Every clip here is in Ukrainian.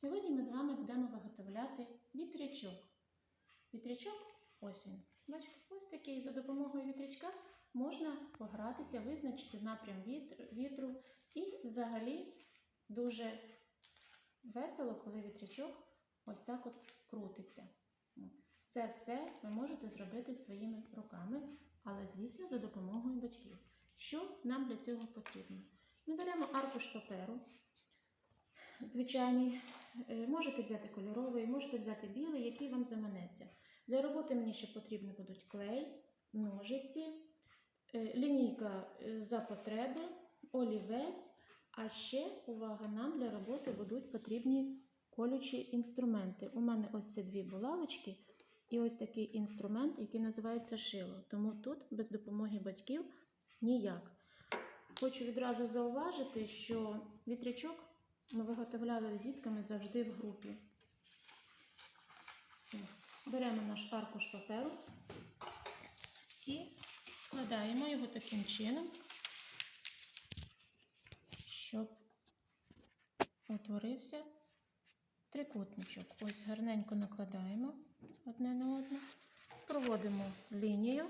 Сьогодні ми з вами будемо виготовляти вітрячок. Вітрячок, ось він. Бачите, ось такий за допомогою вітрячка можна погратися, визначити напрям вітру. І взагалі дуже весело, коли вітрячок ось так от крутиться. Це все ви можете зробити своїми руками, але, звісно, за допомогою батьків. Що нам для цього потрібно? Ми беремо аркуш паперу, звичайний. Е, Можете взяти кольоровий, можете взяти білий, який вам заманеться. Для роботи мені ще потрібні будуть клей, ножиці, е, лінійка е, за потреби, олівець. А ще, увага, нам для роботи будуть потрібні колючі інструменти. У мене ось ці дві булавочки і ось такий інструмент, який називається шило. Тому тут без допомоги батьків ніяк. Хочу відразу зауважити, що вітрячок ми виготовляли з дітками завжди в групі. Беремо наш аркуш паперу і складаємо його таким чином, щоб утворився трикутничок. Ось гарненько накладаємо одне на одне, проводимо лінію.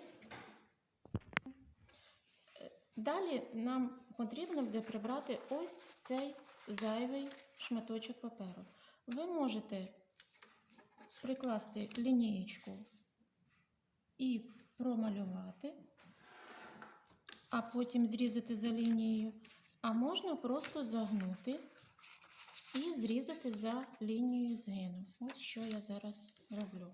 Далі нам потрібно буде прибрати ось цей зайвий шматочок паперу. Ви можете прикласти лінієчку і промалювати, а потім зрізати за лінією, а можна просто загнути і зрізати за лінією згину. Ось що я зараз роблю.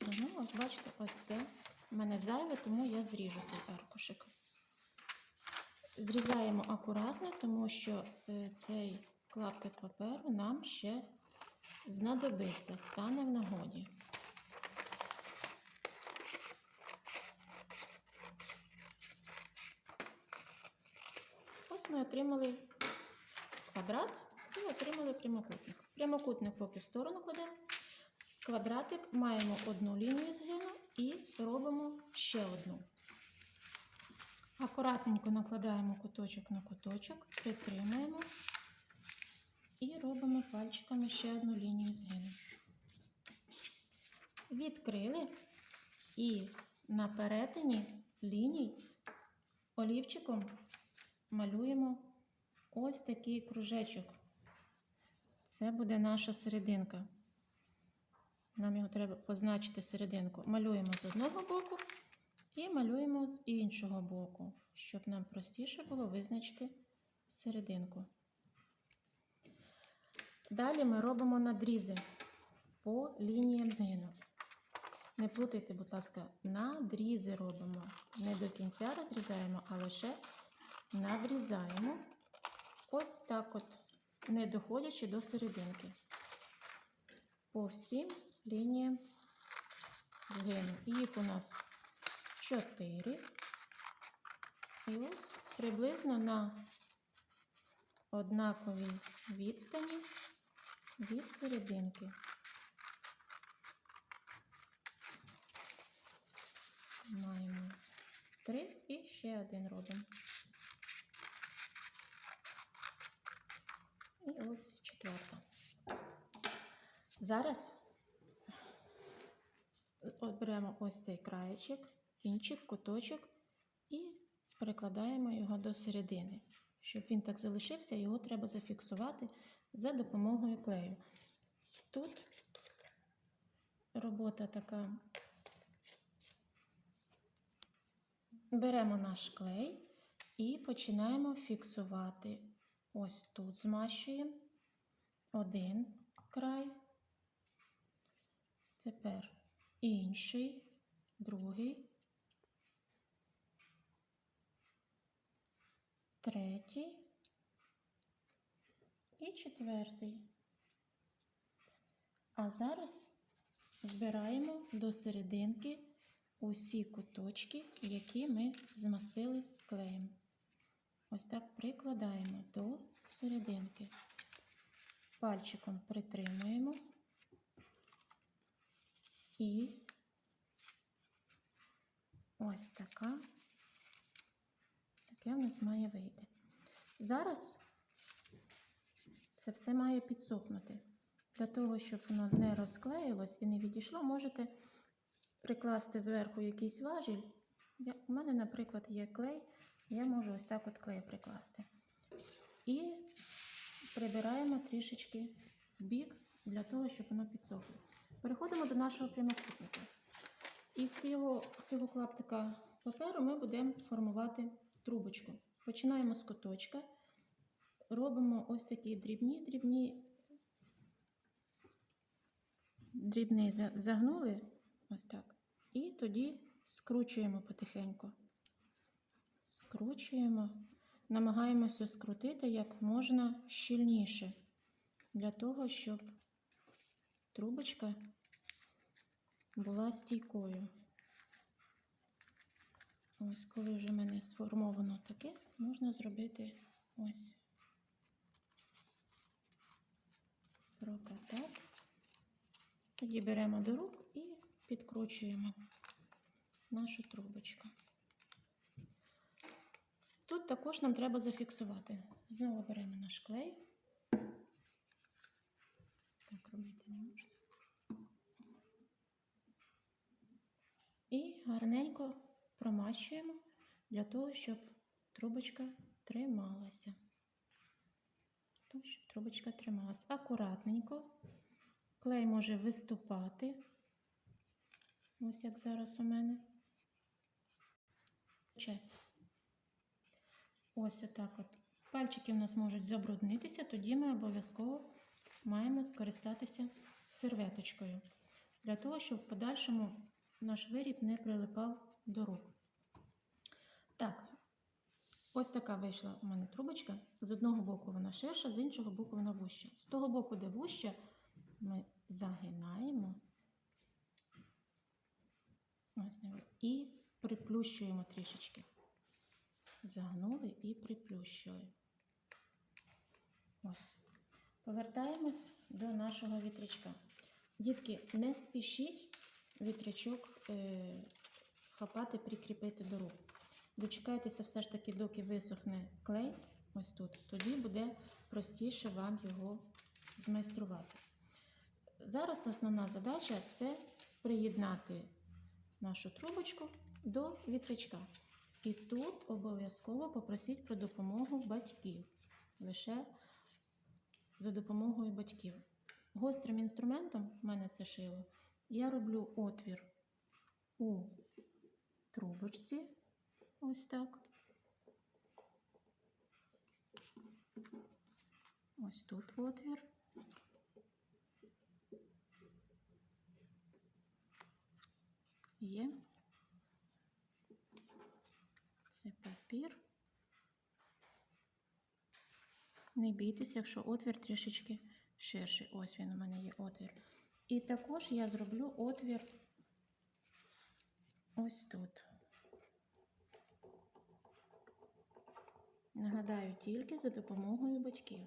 Загнула, бачите, ось це в мене зайве, тому я зріжу цей аркушик. Зрізаємо акуратно, тому що е, цей клаптик паперу нам ще знадобиться, стане в нагоді. Ось ми отримали квадрат і отримали прямокутник. Прямокутник поки в сторону кладемо. Квадратик маємо одну лінію згину і робимо ще одну. Акуратненько накладаємо куточок на куточок, притримуємо і робимо пальчиками ще одну лінію згину. Відкрили і на перетині ліній олівчиком малюємо ось такий кружечок. Це буде наша серединка. Нам його треба позначити серединку. Малюємо з одного боку і малюємо з іншого боку, щоб нам простіше було визначити серединку. Далі ми робимо надрізи по лініям згину. Не плутайте, будь ласка, надрізи робимо. Не до кінця розрізаємо, а лише надрізаємо. Ось так от, не доходячи до серединки. По всім лініям згину. Їх у нас 4. І ось приблизно на однаковій відстані від серединки. Маємо три і ще один робимо. І ось четверта. Зараз от беремо ось цей краєчок, кінчик, куточок і перекладаємо його до середини. Щоб він так залишився, його треба зафіксувати за допомогою клею. Тут робота така. Беремо наш клей і починаємо фіксувати. Ось тут змащуємо один край. Тепер інший, другий, третій і четвертий. А зараз збираємо до серединки усі куточки, які ми змастили клеєм. Ось так прикладаємо до серединки. Пальчиком притримуємо і ось така, таке в нас має вийти. Зараз Це все має підсохнути. Для того, щоб воно не розклеїлось і не відійшло, можете прикласти зверху якийсь важіль. У мене, наприклад, є клей, я можу ось так от клей прикласти. І прибираємо трішечки в бік для того, щоб воно підсохло. Переходимо до нашого прямокутника. І цього, з цього клаптика паперу ми будемо формувати трубочку. Починаємо з куточка, робимо ось такі дрібні, дрібні, дрібний загнули, ось так. І тоді скручуємо потихеньку. Скручуємо, намагаємося скрутити як можна щільніше, для того, щоб трубочка була стійкою. Ось, коли вже в мене сформовано таке, можна зробити ось прокатати. Тоді беремо до рук і підкручуємо нашу трубочку. Тут також нам треба зафіксувати. Знову беремо наш клей. Так робити не можна. І гарненько промащуємо для того, щоб трубочка трималася. Тому щоб трубочка трималася. Акуратненько. Клей може виступати. Ось як зараз у мене. Ось отак от. Пальчики в нас можуть забруднитися, тоді ми обов'язково маємо скористатися серветочкою. Для того, щоб в подальшому наш виріб не прилипав до рук. Ось така вийшла у мене трубочка. З одного боку вона ширша, з іншого боку вона вуща. З того боку, де вуща, ми загинаємо і приплющуємо трішечки. Загнули і приплющили. Ось. Повертаємось до нашого вітрячка. Дітки, не спішіть вітрячок е, хапати, прикріпити до рук. Дочекайтеся все ж таки, доки висохне клей, ось тут. Тоді буде простіше вам його змайструвати. Зараз основна задача це приєднати нашу трубочку до вітрячка. І тут обов'язково попросіть про допомогу батьків. Лише за допомогою батьків. Гострим інструментом, в мене це шило, я роблю отвір у трубочці. Ось так. Ось тут отвір. Є. Це папір. Не бійтесь, якщо отвір трішечки ширший. Ось він у мене є отвір. І також я зроблю отвір ось тут. Нагадаю, тільки за допомогою батьків.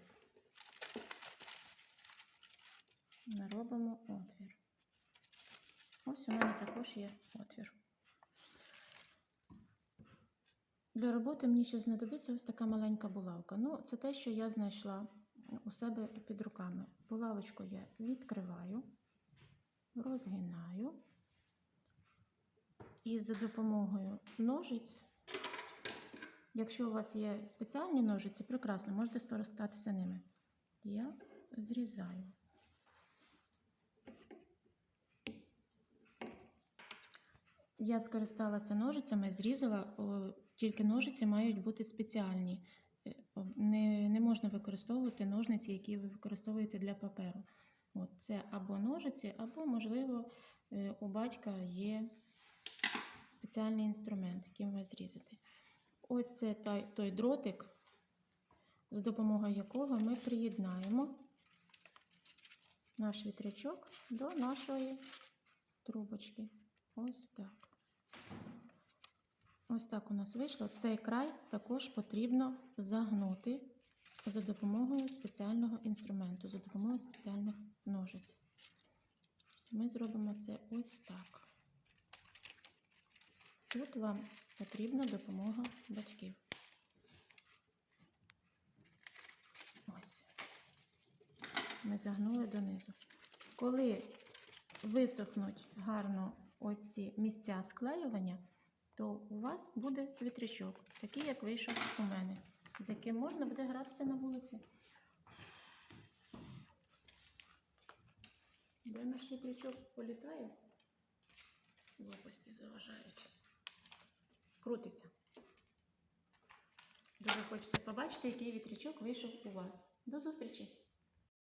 Ми робимо отвір. Ось у мене також є отвір. Для роботи мені ще знадобиться ось така маленька булавка. Ну, це те, що я знайшла у себе під руками. Булавочку я відкриваю, розгинаю і за допомогою ножиць, якщо у вас є спеціальні ножиці, прекрасно, можете скористатися ними. Я зрізаю. Я скористалася ножицями, зрізала, тільки ножиці мають бути спеціальні. Е, Не, не можна використовувати ножниці, які ви використовуєте для паперу. От це або ножиці, або, можливо, е, у батька є спеціальний інструмент, яким ви зрізати. Ось це той, дротик, з допомогою якого ми приєднаємо наш вітрячок до нашої трубочки. Ось так. Ось так у нас вийшло. Цей край також потрібно загнути за допомогою спеціального інструменту, за допомогою спеціальних ножиць. Ми зробимо це ось так. Тут вам потрібна допомога батьків. Ось. ми загнули донизу. Коли висохнуть гарно ось ці місця склеювання, то у вас буде вітрячок, такий, як вийшов у мене, з яким можна буде гратися на вулиці. Де наш вітрячок політає? Лопасті заважають. Крутиться. Дуже хочеться побачити, який вітрячок вийшов у вас. До зустрічі!